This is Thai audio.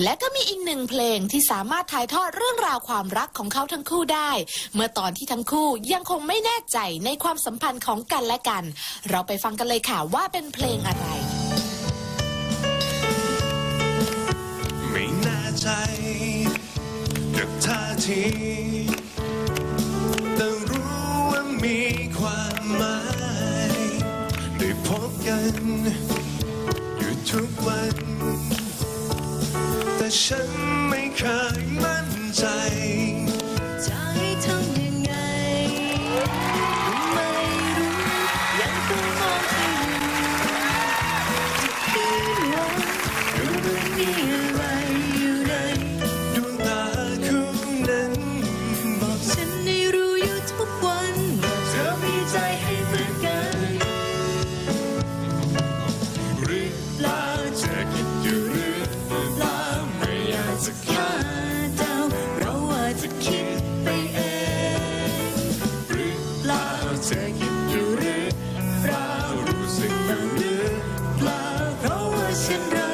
และก็มีอีกหนึ่งเพลงที่สามารถถ่ายทอดเรื่องราวความรักของเขาทั้งคู่ได้ เมื่อตอนที่ทั้งคู่ยังคงไม่แน่ใจในความสัมพันธ์ของกันและกัน เราไปฟังกันเลยค่ะว่าเป็นเพลงอะไร ไม่แน่ใจกับท่าทีแต่รู้ว่ามีความหมายได้พบกัน อยู่ทุกวัน ฉันไม่เคยมั่น ล่าจะคิดอยู่หรือเปล่ารู้สึกบ้างหรือเปล่าเพราะว่าฉันรั